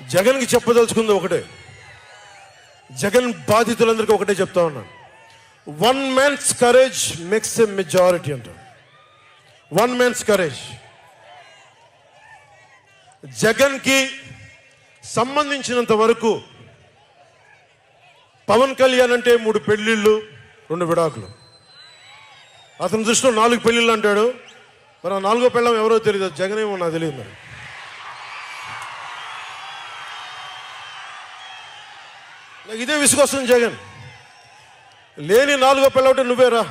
జగన్కి చెప్పదలుచుకుంది ఒకటే. జగన్ బాధితులందరికీ ఒకటే చెప్తా ఉన్నాను one man's courage makes a majority అంట. వన్ మ్యాన్స్ కరేజ్ జగన్కి సంబంధించినంత వరకు పవన్ కళ్యాణ్ అంటే మూడు పెళ్ళిళ్ళు రెండు విడాకులు. అతని దృష్టిలో నాలుగు పెళ్ళిళ్ళు అంటాడు. మరి నాలుగో పెళ్ళం ఎవరో తెలియదు జగన్ ఏమో నాకు తెలియదు మరి. నాకు ఇదే విసుగొస్తుంది జగన్. లేని నాలుగో పెళ్ళవుటే నువ్వేరా?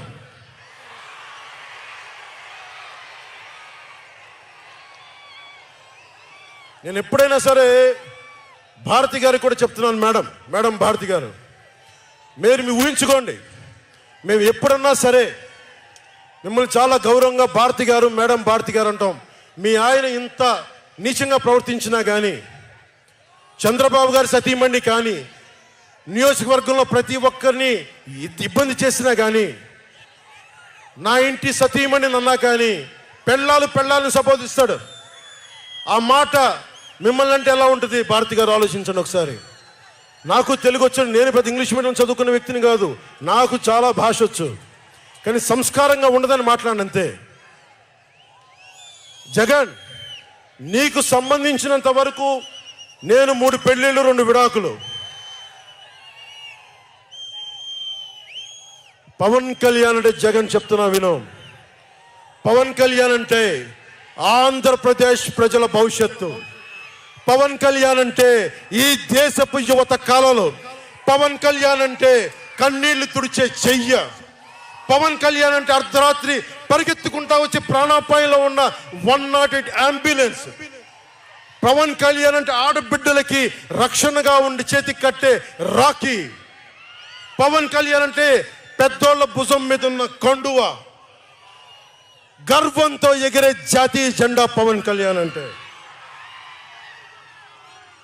నేను ఎప్పుడైనా సరే భారతి గారికి కూడా చెప్తున్నాను మేడం మేడం భారతి గారు మీరు మీ ఊహించుకోండి. మేము ఎప్పుడన్నా సరే మిమ్మల్ని చాలా గౌరవంగా భారతి గారు మేడం భారతి గారు అంటాం. మీ ఆయన ఇంత నీచంగా ప్రవర్తించినా కానీ చంద్రబాబు గారి సతీమణి కానీ నియోజకవర్గంలో ప్రతి ఒక్కరిని ఇబ్బంది చేసినా కానీ నా ఇంటి సతీమణి నన్నా కానీ పెళ్ళాలు పెళ్ళాలను సంబోధిస్తాడు. ఆ మాట మిమ్మల్ని అంటే ఎలా ఉంటుంది? భారతి గారు ఆలోచించండి ఒకసారి. నాకు తెలుగు వచ్చాడు నేను పెద్ద ఇంగ్లీష్ మీడియం చదువుకున్న వ్యక్తిని కాదు. నాకు చాలా భాష వచ్చు. కానీ సంస్కారంగా ఉండదని మాట్లాడినంతే. జగన్ నీకు సంబంధించినంత వరకు నేను మూడు పెళ్ళిళ్ళు రెండు విడాకులు. పవన్ కళ్యాణ్ అంటే జగన్ చెప్తున్నా విను. పవన్ కళ్యాణ్ అంటే ఆంధ్రప్రదేశ్ ప్రజల భవిష్యత్తు. పవన్ కళ్యాణ్ అంటే ఈ దేశపు యువత కాలంలో. పవన్ కళ్యాణ్ అంటే కన్నీళ్ళు తుడిచే చెయ్య. పవన్ కళ్యాణ్ అంటే అర్ధరాత్రి పరిగెత్తుకుంటా వచ్చి ప్రాణాపాయంలో ఉన్న one nought eight ambulance Pawan Kalyan అంటే ఆడబిడ్డలకి రక్షణగా ఉండి చేతికి కట్టే రాఖీ. పవన్ కళ్యాణ్ అంటే పెద్దోళ్ళ భుజం మీద ఉన్న కండువ గర్వంతో ఎగిరే జాతీయ జెండా పవన్ కళ్యాణ్ అంటే.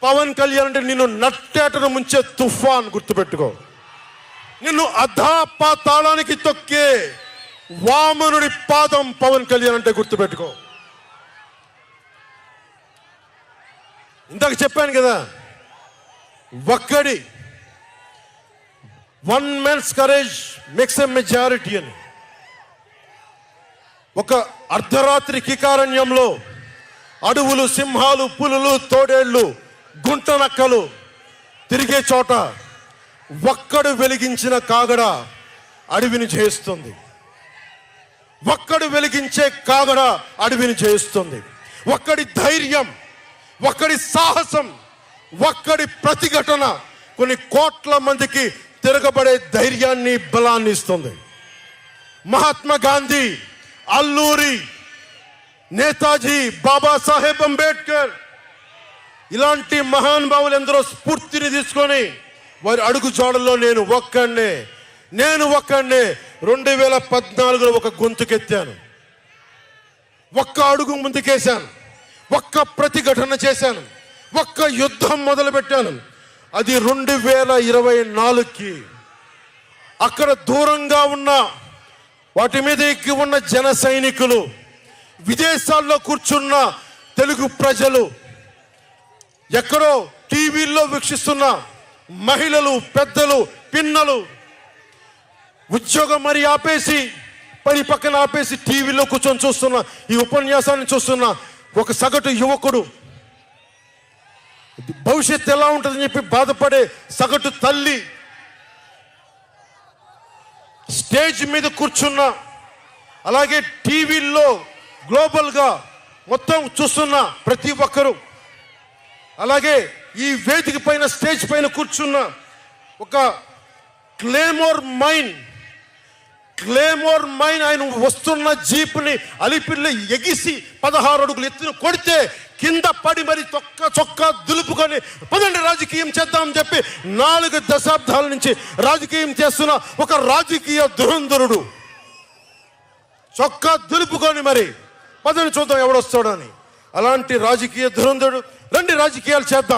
పవన్ కళ్యాణ్ అంటే నిన్ను నట్టేటను ముంచే తుఫాన్ గుర్తుపెట్టుకో. నిన్ను అధాపాతాళానికి తొక్కే వామనుడి పాదం పవన్ కళ్యాణ్ అంటే గుర్తుపెట్టుకో. ఇందాక చెప్పాను కదా ఒక్కడి one man's courage makes a majority అని ఒక అర్ధరాత్రి కికారణ్యంలో అడవులు సింహాలు పులులు తోడేళ్ళు గుంట నక్కలు తిరిగే చోట ఒక్కడు వెలిగించిన కాగడ అడవిని చేస్తుంది ఒక్కడు వెలిగించే కాగడ అడవిని చేస్తుంది ఒక్కడి ధైర్యం ఒక్కడి సాహసం ఒక్కడి ప్రతిఘటన కొన్ని కోట్ల మందికి తిరగబడే ధైర్యాన్ని బలాన్ని ఇస్తుంది. మహాత్మా గాంధీ అల్లూరి నేతాజీ బాబాసాహెబ్ అంబేద్కర్ ఇలాంటి మహానుభావులు ఎందరో స్ఫూర్తిని తీసుకొని వారి అడుగు జాడల్లో నేను ఒక్కడినే నేను ఒక్కడినే రెండు వేల పద్నాలుగులో ఒక గొంతుకెత్తాను. ఒక్క అడుగు ముందుకేశాను. ఒక్క ప్రతిఘటన చేశాను. ఒక్క యుద్ధం మొదలుపెట్టాను. అది రెండు వేల ఇరవై నాలుగుకి. అక్కడ దూరంగా ఉన్న వాటి మీద ఎక్కి ఉన్న జన సైనికులు విదేశాల్లో కూర్చున్న తెలుగు ప్రజలు ఎక్కడో టీవీల్లో వీక్షిస్తున్న మహిళలు పెద్దలు పిన్నలు ఉద్యోగం మరి ఆపేసి పని పక్కన ఆపేసి టీవీలో కూర్చొని చూస్తున్న ఈ ఉపన్యాసాన్ని చూస్తున్న ఒక సగటు యువకుడు భవిష్యత్తు ఎలా ఉంటుందని చెప్పి బాధపడే సగటు తల్లి స్టేజ్ మీద కూర్చున్న అలాగే టీవీల్లో గ్లోబల్గా మొత్తం చూస్తున్న ప్రతి ఒక్కరూ అలాగే ఈ వేదిక పైన స్టేజ్ పైన కూర్చున్న ఒక క్లేమోర్ మైన్ క్లేమోర్ మైన్ ఆయన వస్తున్న జీప్ని అలిపిల్లి ఎగిసి పదహారు అడుగులు ఎత్తున కొడితే కింద పడి మరి చొక్క చొక్కా దులుపుకొని పదండి రాజకీయం చేద్దామని చెప్పి నాలుగు దశాబ్దాల నుంచి రాజకీయం చేస్తున్న ఒక రాజకీయ దురంధరుడు. చొక్కా దులుపుకొని మరి పదని చూద్దాం ఎవడొస్తాడని. అలాంటి రాజకీయ దురంధరుడు రండి రాజకీయాలు చేద్దాం.